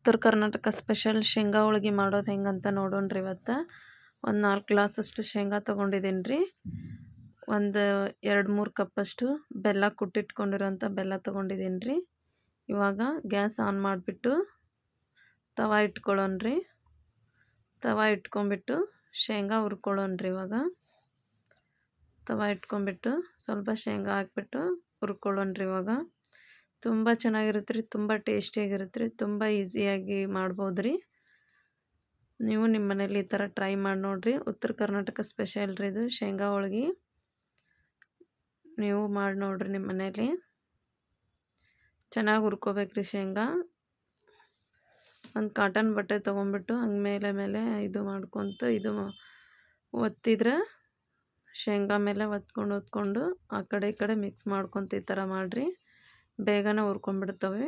ಉತ್ತರ ಕರ್ನಾಟಕ ಸ್ಪೆಷಲ್ ಶೇಂಗಾ ಹೋಳ್ಗೆ ಮಾಡೋದು ಹೆಂಗಂತ ರೀ ಇವತ್ತು. ಒಂದು ನಾಲ್ಕು ಗ್ಲಾಸಷ್ಟು ಶೇಂಗಾ ತೊಗೊಂಡಿದ್ದೀನಿ ರೀ ಒಂದು ಎರಡು ಮೂರು ಕಪ್ಪಷ್ಟು ಬೆಲ್ಲ ಕುಟ್ಟಿಟ್ಕೊಂಡಿರೋಂಥ ಬೆಲ್ಲ ತೊಗೊಂಡಿದ್ದೀನಿ ರೀ ಇವಾಗ ಗ್ಯಾಸ್ ಆನ್ ಮಾಡಿಬಿಟ್ಟು ತವ ಇಟ್ಕೊಳ್ಳೋಣ್ರಿ. ತವ ಇಟ್ಕೊಂಬಿಟ್ಟು ಶೇಂಗಾ ಹುರ್ಕೊಳ್ಳೋಣ್ರಿ ಇವಾಗ. ತವ ಇಟ್ಕೊಂಬಿಟ್ಟು ಸ್ವಲ್ಪ ಶೇಂಗಾ ಹಾಕ್ಬಿಟ್ಟು ಹುರ್ಕೊಳ್ಳೋಣ್ರಿ ಇವಾಗ. ತುಂಬ ಚೆನ್ನಾಗಿರುತ್ತೆ ರೀ, ತುಂಬ ಟೇಸ್ಟಿಯಾಗಿರುತ್ತೆ ರೀ, ತುಂಬ ಈಸಿಯಾಗಿ ಮಾಡ್ಬೋದು ರೀ. ನೀವು ನಿಮ್ಮ ಮನೇಲಿ ಈ ಥರ ಟ್ರೈ ಮಾಡಿ ನೋಡಿರಿ. ಉತ್ತರ ಕರ್ನಾಟಕ ಸ್ಪೆಷಲ್ ರೀ ಇದು, ಶೇಂಗಾ ಹೋಳ್ಗೆ. ನೀವು ಮಾಡಿ ನೋಡಿರಿ ನಿಮ್ಮ ಮನೇಲಿ. ಚೆನ್ನಾಗಿ ಹುರ್ಕೋಬೇಕ್ರಿ ಶೇಂಗಾ. ಒಂದು ಕಾಟನ್ ಬಟ್ಟೆ ತೊಗೊಂಬಿಟ್ಟು ಹಂಗೆ ಮೇಲೆ ಮೇಲೆ ಇದು ಮಾಡ್ಕೊತ, ಇದು ಒತ್ತಿದ್ರೆ ಶೇಂಗಾ ಮೇಲೆ ಒತ್ಕೊಂಡು ಒತ್ಕೊಂಡು ಆ ಕಡೆ ಈ ಕಡೆ ಮಿಕ್ಸ್ ಮಾಡ್ಕೊತ ಈ ಥರ ಮಾಡಿರಿ. ಬೇಗನೆ ಹುರ್ಕೊಂಡ್ಬಿಡ್ತವೆ.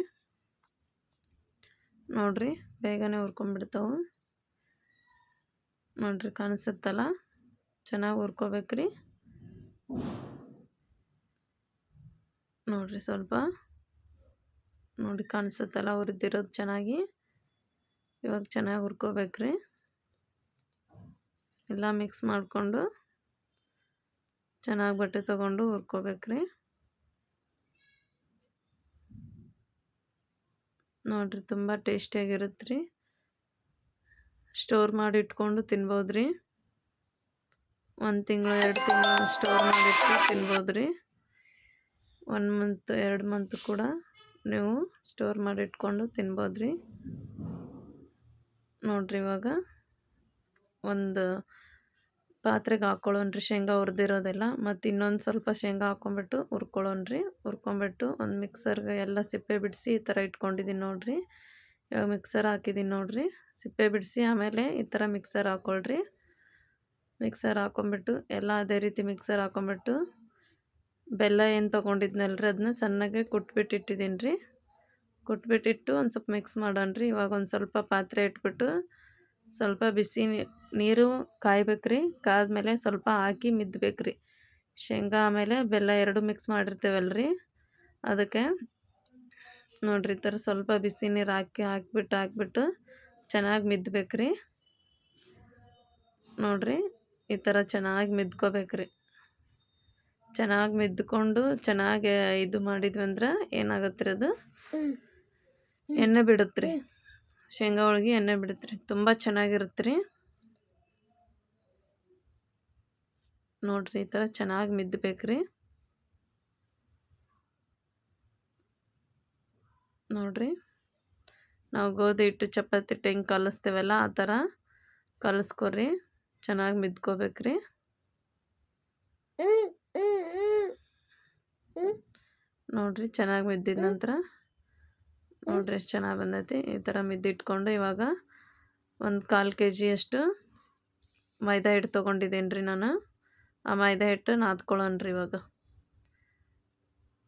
ನೋಡ್ರಿ, ಬೇಗನೆ ಹುರ್ಕೊಂಡ್ಬಿಡ್ತಾವೆ. ನೋಡ್ರಿ, ಕಾಣಿಸುತ್ತಲ್ಲ? ಚೆನ್ನಾಗಿ ಹುರ್ಕೋಬೇಕ್ರಿ. ನೋಡ್ರಿ, ಸ್ವಲ್ಪ. ನೋಡಿ, ಕಾಣಿಸುತ್ತಲ್ಲ ಹುರಿದಿರೋದು ಚೆನ್ನಾಗಿ. ಇವಾಗ ಚೆನ್ನಾಗಿ ಹುರ್ಕೋಬೇಕ್ರಿ. ಎಲ್ಲ ಮಿಕ್ಸ್ ಮಾಡಿಕೊಂಡು ಚೆನ್ನಾಗಿ ಬಟ್ಟೆ ತೊಗೊಂಡು ಹುರ್ಕೋಬೇಕ್ರಿ. ನೋಡಿರಿ ತುಂಬ ಟೇಸ್ಟಿಯಾಗಿರುತ್ತೆ ರೀ. ಸ್ಟೋರ್ ಮಾಡಿ ಇಟ್ಕೊಂಡು ತಿನ್ಬೋದು ರೀ. ಒಂದು ತಿಂಗಳು, ಎರಡು ತಿಂಗಳು ಸ್ಟೋರ್ ಮಾಡಿಟ್ಟು ತಿನ್ಬೋದು ರೀ. ಒನ್ ಮಂತ್, ಎರಡು ಮಂತ್ ಕೂಡ ನೀವು ಸ್ಟೋರ್ ಮಾಡಿ ಇಟ್ಕೊಂಡು ತಿನ್ಬೋದು ರೀ. ನೋಡಿರಿ ಇವಾಗ ಒಂದು ಪಾತ್ರೆಗೆ ಹಾಕ್ಕೊಳ್ಳೋನ್ರಿ ಶೇಂಗಾ ಹುರಿದಿರೋದೆಲ್ಲ. ಮತ್ತು ಇನ್ನೊಂದು ಸ್ವಲ್ಪ ಶೇಂಗಾ ಹಾಕ್ಕೊಂಬಿಟ್ಟು ಹುರ್ಕೊಳ್ಳೋಣ್ರಿ. ಹುರ್ಕೊಂಬಿಟ್ಟು ಒಂದು ಮಿಕ್ಸರ್ಗೆ ಎಲ್ಲ ಸಿಪ್ಪೆ ಬಿಡಿಸಿ ಈ ಥರ ಇಟ್ಕೊಂಡಿದ್ದೀನಿ ನೋಡಿರಿ. ಇವಾಗ ಮಿಕ್ಸರ್ ಹಾಕಿದ್ದೀನಿ ನೋಡಿರಿ. ಸಿಪ್ಪೆ ಬಿಡಿಸಿ ಆಮೇಲೆ ಈ ಥರ ಮಿಕ್ಸರ್ ಹಾಕ್ಕೊಳ್ರಿ. ಮಿಕ್ಸರ್ ಹಾಕ್ಕೊಂಬಿಟ್ಟು ಎಲ್ಲ ಅದೇ ರೀತಿ ಮಿಕ್ಸರ್ ಹಾಕ್ಕೊಂಬಿಟ್ಟು ಬೆಲ್ಲ ಏನು ತೊಗೊಂಡಿದ್ನಲ್ರಿ ಅದನ್ನ ಸಣ್ಣಗೆ ಕುಟ್ಬಿಟ್ಟಿಟ್ಟಿದ್ದೀನಿ ರೀ ಕುಟ್ಬಿಟ್ಟಿಟ್ಟು ಒಂದು ಸ್ವಲ್ಪ ಮಿಕ್ಸ್ ರೀ ಇವಾಗ ಒಂದು ಸ್ವಲ್ಪ ಪಾತ್ರೆ ಇಟ್ಬಿಟ್ಟು ಸ್ವಲ್ಪ ಬಿಸಿ ನೀರು ಕಾಯ್ಬೇಕ್ರಿ. ಕಾದ್ಮೇಲೆ ಸ್ವಲ್ಪ ಹಾಕಿ ಮಿದ್ಬೇಕ್ರಿ. ಶೇಂಗಾ ಆಮೇಲೆ ಬೆಲ್ಲ ಎರಡು ಮಿಕ್ಸ್ ಮಾಡಿರ್ತೇವಲ್ರಿ. ಅದಕ್ಕೆ ನೋಡಿರಿ ಈ ಥರ ಸ್ವಲ್ಪ ಬಿಸಿ ನೀರು ಹಾಕಿ, ಹಾಕಿಬಿಟ್ಟು ಹಾಕಿಬಿಟ್ಟು ಚೆನ್ನಾಗಿ ಮಿದ್ಬೇಕ್ರಿ. ನೋಡಿರಿ ಈ ಥರ ಚೆನ್ನಾಗಿ ಮಿದ್ಕೋಬೇಕ್ರಿ. ಚೆನ್ನಾಗಿ ಮಿದ್ಕೊಂಡು ಚೆನ್ನಾಗಿ ಇದು ಮಾಡಿದ್ವಿ ಅಂದ್ರೆ ಏನಾಗುತ್ತೆ ರೀ ಅದು? ಎಣ್ಣೆ ಬಿಡುತ್ತೆ ರೀ ಶೇಂಗಾ ಹೋಳ್ಗೆ ಎಣ್ಣೆ ಬಿಡುತ್ತೆ ರೀ ತುಂಬ ಚೆನ್ನಾಗಿರುತ್ತೆ ರೀ ನೋಡಿರಿ ಈ ಥರ ಚೆನ್ನಾಗಿ ಮಿದ್ಬೇಕ್ರಿ ನೋಡಿರಿ. ನಾವು ಗೋಧಿ ಹಿಟ್ಟು, ಚಪಾತಿ ಹಿಟ್ಟು ಹೆಂಗೆ ಕಲಿಸ್ತೇವಲ್ಲ ಆ ಥರ ಕಲಿಸ್ಕೊರಿ. ಚೆನ್ನಾಗಿ ಮಿದ್ಕೋಬೇಕ್ರಿ. ನೋಡಿರಿ ಚೆನ್ನಾಗಿ ಮಿದ್ದಿದ ನಂತರ. ನೋಡಿರಿ ಎಷ್ಟು ಚೆನ್ನಾಗಿ ಬಂದೈತಿ. ಈ ಥರ ಮಿದ್ದಿಟ್ಕೊಂಡು ಇವಾಗ ಒಂದು ಕಾಲು ಕೆ ಜಿಯಷ್ಟು ಮೈದಾ ಹಿಟ್ಟು ತೊಗೊಂಡಿದ್ದೀನಿ ರೀ ನಾನು. ಆ ಮೈದಾ ಹಿಟ್ಟು ನಾದ್ಕೊಳ್ಳೋಣ್ರಿ ಇವಾಗ.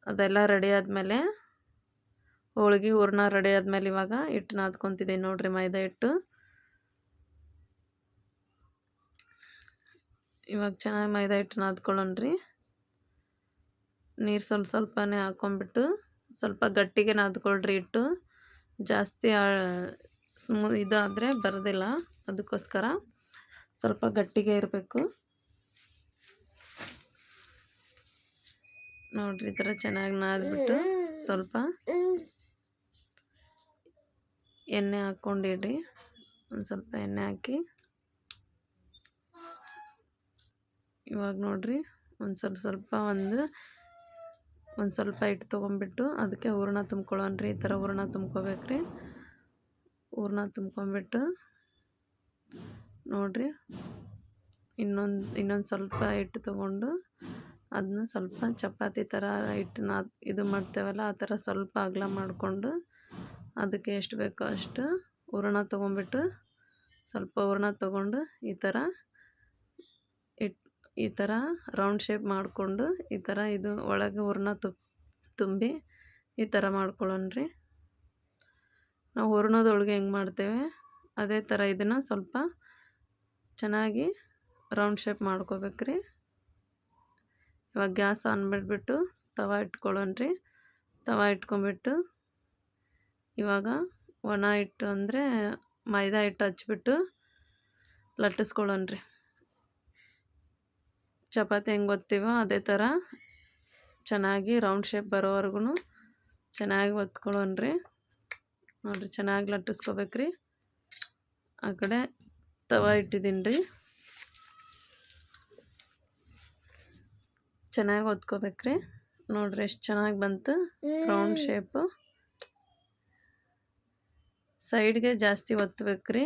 ಅದೆಲ್ಲ ರೆಡಿ ಆದಮೇಲೆ ಹೋಳಿಗೆ ಹೂರ್ಣ ರೆಡಿ ಆದಮೇಲೆ ಇವಾಗ ಹಿಟ್ಟು ನಾದ್ಕೊತಿದ್ದೀನಿ ನೋಡಿರಿ ಮೈದಾ ಹಿಟ್ಟು. ಇವಾಗ ಚೆನ್ನಾಗಿ ಮೈದಾ ಹಿಟ್ಟು ನಾದ್ಕೊಳ್ಳೋಣ್ರಿ ನೀರು ಸ್ವಲ್ಪ ಸ್ವಲ್ಪನೇ ಹಾಕ್ಕೊಂಬಿಟ್ಟು ಸ್ವಲ್ಪ ಗಟ್ಟಿಗೆ ನಾದ್ಕೊಳ್ರಿ ಹಿಟ್ಟು. ಜಾಸ್ತಿ ಸ್ಮೂ ಇದಾದರೆ ಬರೋದಿಲ್ಲ. ಅದಕ್ಕೋಸ್ಕರ ಸ್ವಲ್ಪ ಗಟ್ಟಿಗೆ ಇರಬೇಕು. ನೋಡಿರಿ ಈ ಥರ ಚೆನ್ನಾಗಿ ನಾದ್ಬಿಟ್ಟು ಸ್ವಲ್ಪ ಎಣ್ಣೆ ಹಾಕ್ಕೊಂಡಿಡ್ರಿ. ಒಂದು ಸ್ವಲ್ಪ ಎಣ್ಣೆ ಹಾಕಿ. ಇವಾಗ ನೋಡಿರಿ ಒಂದು ಸ್ವಲ್ಪ ಸ್ವಲ್ಪ ಒಂದು ಒಂದು ಸ್ವಲ್ಪ ಹಿಟ್ಟು ತೊಗೊಂಬಿಟ್ಟು ಅದಕ್ಕೆ ಹೂರಣ ತುಂಬ್ಕೊಳ್ಳೋಣ್ರಿ. ಈ ಥರ ಹೂರಣ ತುಂಬ್ಕೋಬೇಕ್ರಿ. ಹೂರಣ ತುಂಬ್ಕೊಂಬಿಟ್ಟು ನೋಡಿರಿ ಇನ್ನೊಂದು ಇನ್ನೊಂದು ಸ್ವಲ್ಪ ಹಿಟ್ಟು ತೊಗೊಂಡು ಅದನ್ನ ಸ್ವಲ್ಪ ಚಪಾತಿ ಥರ ಹಿಟ್ಟನ್ನ ಇದು ಮಾಡ್ತೇವಲ್ಲ, ಆ ಥರ ಸ್ವಲ್ಪ ಅಗಲ ಮಾಡಿಕೊಂಡು ಅದಕ್ಕೆ ಎಷ್ಟು ಬೇಕೋ ಅಷ್ಟು ಹೂರಣ ತೊಗೊಂಬಿಟ್ಟು ಸ್ವಲ್ಪ ಹೂರಣ ತೊಗೊಂಡು ಈ ಥರ ಇಟ್ ಈ ಥರ ರೌಂಡ್ ಶೇಪ್ ಮಾಡಿಕೊಂಡು ಈ ಥರ ಇದು ಒಳಗೆ ಹೂರಣ ತುಪ್, ತುಂಬಿ ಈ ಥರ ಮಾಡ್ಕೊಳ್ಳೋಣ್ರಿ. ನಾವು ಹೂರ್ಣದೊಳಗೆ ಹೆಂಗೆ ಮಾಡ್ತೇವೆ, ಅದೇ ಥರ ಇದನ್ನು ಸ್ವಲ್ಪ ಚೆನ್ನಾಗಿ ರೌಂಡ್ ಶೇಪ್ ಮಾಡ್ಕೋಬೇಕ್ರಿ. ಇವಾಗ ಗ್ಯಾಸ್ ಆನ್ ಮಾಡಿಬಿಟ್ಟು ತವ ಇಟ್ಕೊಳ್ಳೋಣ್ರಿ. ತವ ಇಟ್ಕೊಂಬಿಟ್ಟು ಇವಾಗ ಒಣ ಹಿಟ್ಟು ಅಂದರೆ ಮೈದಾ ಹಿಟ್ಟು ಹಚ್ಚಿಬಿಟ್ಟು ಲಟ್ಟಿಸ್ಕೊಳ್ಳೋಣ್ರಿ. ಚಪಾತಿ ಹೆಂಗೆ ಒತ್ತೀವೋ ಅದೇ ಥರ ಚೆನ್ನಾಗಿ ರೌಂಡ್ ಶೇಪ್ ಬರೋವರೆಗೂ ಚೆನ್ನಾಗಿ ಒತ್ಕೊಳ್ಳೋಣ್ರಿ. ನೋಡಿರಿ ಚೆನ್ನಾಗಿ ಲಟ್ಟಿಸ್ಕೋಬೇಕ್ರಿ. ಆ ಕಡೆ ತವ ಇಟ್ಟಿದ್ದೀನಿ ರೀ ಚೆನ್ನಾಗಿ ಓದ್ಕೋಬೇಕ್ರಿ ನೋಡ್ರಿ ಎಷ್ಟು ಚೆನ್ನಾಗಿ ಬಂತು. Round shape. ಸೈಡ್ಗೆ ಜಾಸ್ತಿ ಒತ್ತಬೇಕ್ರಿ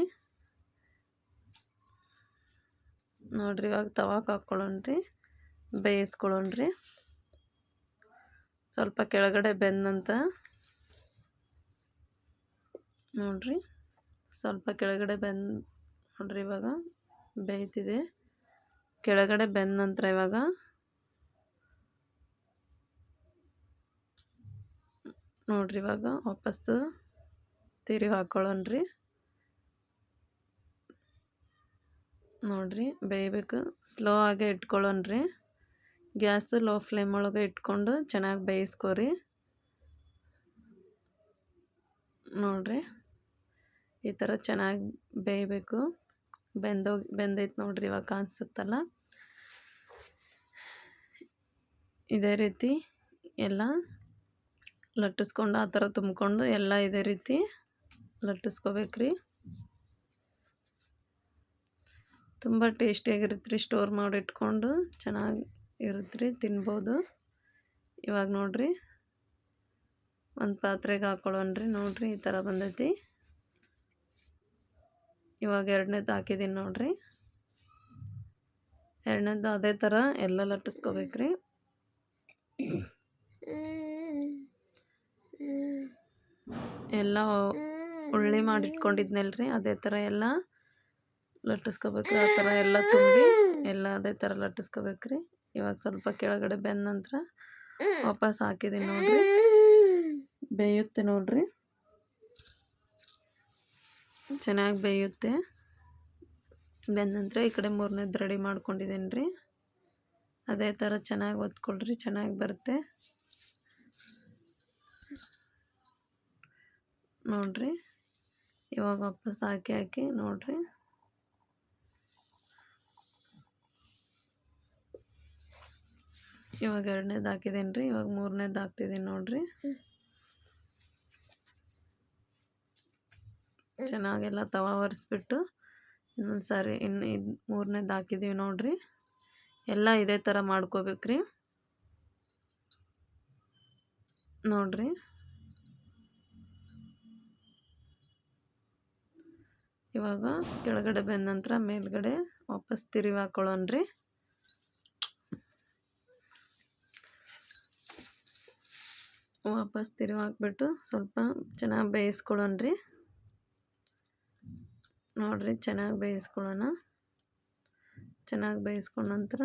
ನೋಡ್ರಿ ಇವಾಗ ತವಾಕ್ ಹಾಕ್ಕೊಳ್ಳೋಣ್ರಿ ಬೇಯಿಸ್ಕೊಳ್ಳೋಣ್ರಿ ಸ್ವಲ್ಪ ಕೆಳಗಡೆ ಬೆಂದಂತ. ನೋಡ್ರಿ. ಸ್ವಲ್ಪ ಕೆಳಗಡೆ ಬೆಂದ್ ನೋಡ್ರಿ ಇವಾಗ ಬೇಯ್ತಿದೆ. ಕೆಳಗಡೆ ಬೆಂದ ನಂತರ ಇವಾಗ ನೋಡ್ರಿ ಇವಾಗ ವಾಪಸ್ಸು ತಿರುವಿ ಹಾಕ್ಕೊಳ್ಳೋಣ್ರಿ ನೋಡ್ರಿ ಬೇಯಬೇಕು ಸ್ಲೋ ಆಗೇ ಇಟ್ಕೊಳ್ಳೋಣ್ರಿ. ಗ್ಯಾಸು ಲೋ ಫ್ಲೇಮ್ ಒಳಗೆ ಇಟ್ಕೊಂಡು ಚೆನ್ನಾಗಿ ಬೇಯಿಸ್ಕೊರಿ. ನೋಡ್ರಿ ಈ ಥರ ಚೆನ್ನಾಗಿ ಬೇಯಬೇಕು. ಬೆಂದೋಗಿ ಬೆಂದೈತೆ ನೋಡ್ರಿ ಇವಾಗ ಕಾಣಿಸುತ್ತಲ್ಲ. ಇದೇ ರೀತಿ ಎಲ್ಲ ಲಟ್ಟಿಸ್ಕೊಂಡು ಆ ಥರ ತುಂಬಿಕೊಂಡು ಎಲ್ಲ ಇದೇ ರೀತಿ ಲಟ್ಟಿಸ್ಕೋಬೇಕ್ರಿ. ತುಂಬ ಟೇಸ್ಟಿಯಾಗಿರುತ್ತೆ ರೀ ಸ್ಟೋರ್ ಮಾಡಿಟ್ಕೊಂಡು ಚೆನ್ನಾಗಿ ಇರುತ್ತೆ ರೀ ತಿನ್ಬೋದು. ಇವಾಗ ನೋಡಿರಿ ಒಂದು ಪಾತ್ರೆಗೆ ಹಾಕ್ಕೊಳ್ಳೋಣ್ರಿ ನೋಡಿರಿ ಈ ಥರ ಬಂದೈತಿ. ಇವಾಗ ಎರಡನೇದು ಹಾಕಿದ್ದೀನಿ ನೋಡಿರಿ. ಎರಡನೇದು ಅದೇ ಥರ ಎಲ್ಲ ಲಟ್ಟಿಸ್ಕೋಬೇಕ್ರಿ. ಎಲ್ಲ ಉಳ್ಳಿ ಮಾಡಿಟ್ಕೊಂಡಿದ್ನಲ್ರಿ. ಅದೇ ಥರ ಎಲ್ಲ ಲಟ್ಟಿಸ್ಕೋಬೇಕು ಆ ಥರ ಎಲ್ಲ ತುಂಬಿ ಎಲ್ಲ ಅದೇ ಥರ ಲಟ್ಟಿಸ್ಕೋಬೇಕ್ರಿ. ಇವಾಗ ಸ್ವಲ್ಪ ಕೆಳಗಡೆ ಬೆಂದ ನಂತರ ವಾಪಸ್ ಹಾಕಿದ್ದೀನಿ ನೋಡ್ರಿ. ಬೇಯುತ್ತೆ ನೋಡ್ರಿ. ಚೆನ್ನಾಗಿ ಬೇಯುತ್ತೆ. ಬೆಂದ ನಂತರ ಈ ಕಡೆ ಮೂರನೇದು ರೆಡಿ ಮಾಡ್ಕೊಂಡಿದ್ದೀನಿ ರೀ ಅದೇ ಥರ ಚೆನ್ನಾಗಿ ಒತ್ಕೊಳ್ರಿ ಚೆನ್ನಾಗಿ ಬರುತ್ತೆ. ನೋಡ್ರಿ. ಇವಾಗ ವಾಪಸ್ ಹಾಕಿ ಹಾಕಿ ನೋಡ್ರಿ. ಇವಾಗ ಎರಡನೇದು ಹಾಕಿದ್ದೀನಿ ರೀ ಇವಾಗ ಮೂರನೇದು ಹಾಕ್ತಿದ್ದೀನಿ ನೋಡಿರಿ. ಚೆನ್ನಾಗೆಲ್ಲ ತವ ಒರೆಸ್ಬಿಟ್ಟು ಇನ್ನೊಂದು ಸಾರಿ ಇನ್ನು ಇದು ಮೂರನೇದು ಹಾಕಿದ್ದೀವಿ ನೋಡಿರಿ. ಎಲ್ಲ ಇದೇ ಥರ ಮಾಡ್ಕೋಬೇಕ್ರಿ. ನೋಡ್ರಿ. ಇವಾಗ ಕೆಳಗಡೆ ಬೆಂದ ನಂತರ ಮೇಲ್ಗಡೆ ವಾಪಸ್ ತಿರುವಿ ಹಾಕೊಳ್ಳೋಣ್ರಿ ವಾಪಸ್ ತಿರುವಿ ಹಾಕ್ಬಿಟ್ಟು ಸ್ವಲ್ಪ ಚೆನ್ನಾಗಿ ಬೇಯಿಸ್ಕೊಳ್ಳೋಣ್ರಿ ನೋಡಿರಿ ಚೆನ್ನಾಗಿ ಬೇಯಿಸ್ಕೊಳ್ಳೋಣ. ಚೆನ್ನಾಗಿ ಬೇಯಿಸ್ಕೊಂಡ ನಂತರ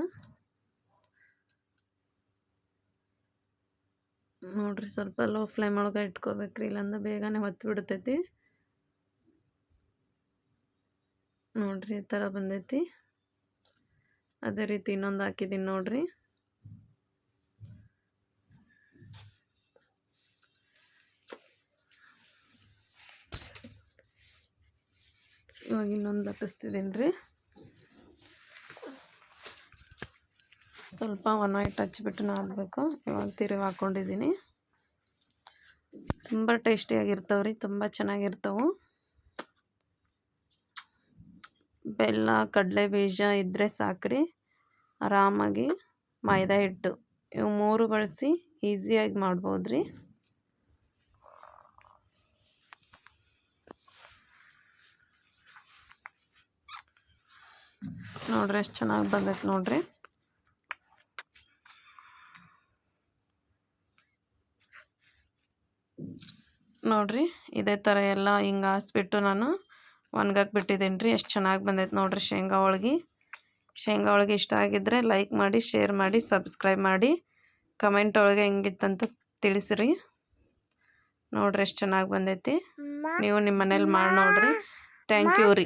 ನೋಡಿರಿ ಸ್ವಲ್ಪ ಲೋ ಫ್ಲೇಮ್ ಒಳಗೆ ಇಟ್ಕೋಬೇಕ್ರಿ, ಇಲ್ಲಾಂದ್ರೆ ಬೇಗನೆ ಹೊತ್ತು ಬಿಡ್ತೈತಿ. ನೋಡಿರಿ, ಈ ಥರ ಬಂದೈತಿ. ಅದೇ ರೀತಿ ಇನ್ನೊಂದು ಹಾಕಿದ್ದೀನಿ ನೋಡಿರಿ. ಇವಾಗ ಇನ್ನೊಂದು ಲಟ್ಟಿಸ್ತಿದ್ದೀನಿ ರೀ ಸ್ವಲ್ಪ ಒನ್ ಹಿಟ್ಟು ಹಚ್ಚಿಬಿಟ್ಟು ನಾದಬೇಕು. ಇವಾಗ ತಿರುವಿ ಹಾಕ್ಕೊಂಡಿದ್ದೀನಿ ತುಂಬ ಟೇಸ್ಟಿಯಾಗಿರ್ತಾವೆ ರೀ ತುಂಬ ಚೆನ್ನಾಗಿರ್ತವೆ. ಬೆಲ್ಲ ಕಡಲೆ ಬೀಜ ಇದ್ದರೆ ಸಾಕ್ರಿ. ಆರಾಮಾಗಿ ಮೈದಾ ಹಿಟ್ಟು. ಇವು ಮೂರು ಬಳಸಿ ಈಸಿಯಾಗಿ ಮಾಡ್ಬೋದು ರೀ ನೋಡ್ರಿ ಎಷ್ಟು ಚೆನ್ನಾಗಿ ಬಂದೈತೆ ನೋಡ್ರಿ. ನೋಡ್ರಿ ಇದೇ ಥರ ಎಲ್ಲ ಹಿಂಗೆ ಹಾಸ್ಬಿಟ್ಟು ನಾನು ಒಣಗಕ್ಕೆ ಬಿಟ್ಟಿದ್ದೀನಿ ರೀ. ಎಷ್ಟು ಚೆನ್ನಾಗಿ ಬಂದೈತೆ ನೋಡ್ರಿ ಶೇಂಗಾ ಹೋಳ್ಗೆ. ಶೇಂಗಾ ಹೋಳ್ಗೆ ಇಷ್ಟ ಆಗಿದ್ದರೆ ಲೈಕ್ ಮಾಡಿ ಶೇರ್ ಮಾಡಿ ಸಬ್ಸ್ಕ್ರೈಬ್ ಮಾಡಿ. ಕಮೆಂಟ್ ಒಳಗೆ ಹೆಂಗಿತ್ತಂತ ತಿಳಿಸ್ರಿ. ನೋಡ್ರಿ ಎಷ್ಟು ಚೆನ್ನಾಗಿ ಬಂದೈತಿ. ನೀವು ನಿಮ್ಮ ಮನೇಲಿ ಮಾಡಿ ನೋಡ್ರಿ. ಥ್ಯಾಂಕ್ ಯು ರೀ.